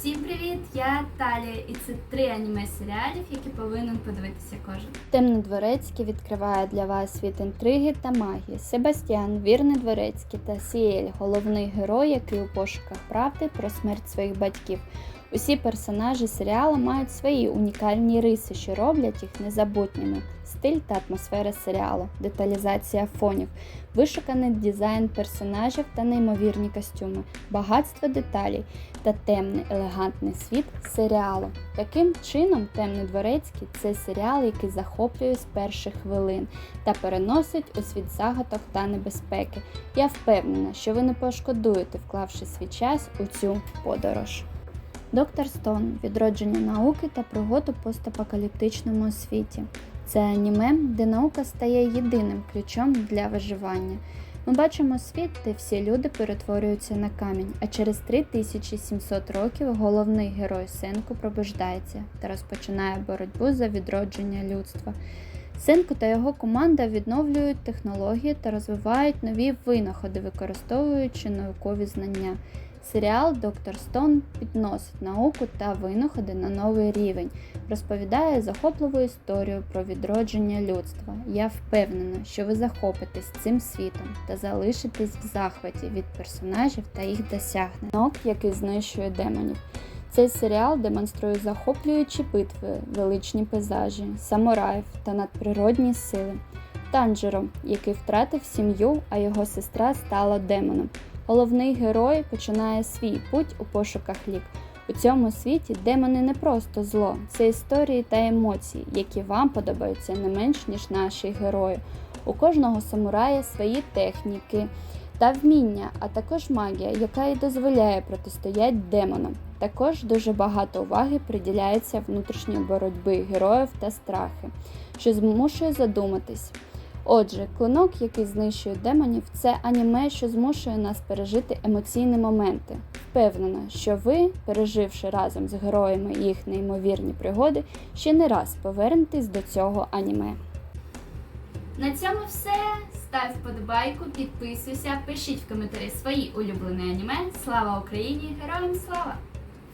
Всім привіт! Я Талія, і це три аніме серіалів, які повинен подивитися кожен. Темнодворецький відкриває для вас світ інтриги та магії. Себастьян, вірний дворецький та Сіель, головний герой, який у пошуках правди про смерть своїх батьків. Усі персонажі серіалу мають свої унікальні риси, що роблять їх незабутніми. Стиль та атмосфера серіалу, деталізація фонів, вишуканий дизайн персонажів та неймовірні костюми, багатство деталей та темний елегантний світ серіалу. Таким чином, Темний дворецький це серіал, який захоплює з перших хвилин та переносить у світ загадок та небезпеки. Я впевнена, що ви не пошкодуєте, вклавши свій час у цю подорож. Доктор Стон відродження науки та пригод у постапокаліптичному світі. Це аніме, де наука стає єдиним ключом для виживання. Ми бачимо світ, де всі люди перетворюються на камінь, а через 3700 років головний герой Сенку пробуждається та розпочинає боротьбу за відродження людства. Сенку та його команда відновлюють технології та розвивають нові винаходи, використовуючи наукові знання. Серіал Доктор Стон підносить науку та винаходи на новий рівень, розповідає захопливу історію про відродження людства. Я впевнена, що ви захопитесь цим світом та залишитесь в захваті від персонажів та їх досягнень. Нок, який знищує демонів. Цей серіал демонструє захоплюючі битви, величні пейзажі, самураїв та надприродні сили. Танжеро, який втратив сім'ю, а його сестра стала демоном. Головний герой починає свій путь у пошуках лік. У цьому світі демони не просто зло, це історії та емоції, які вам подобаються не менш ніж наші герої. У кожного самурая свої техніки та вміння, а також магія, яка й дозволяє протистояти демонам. Також дуже багато уваги приділяється внутрішньої боротьби героїв та страхи, що змушує задуматись. Отже, клинок, який знищує демонів, це аніме, що змушує нас пережити емоційні моменти. Впевнена, що ви, переживши разом з героями їх неймовірні пригоди, ще не раз повернетесь до цього аніме. На цьому все. Став вподобайку, підписуйся, пишіть в коментарі свої улюблені аніме. Слава Україні! Героям слава!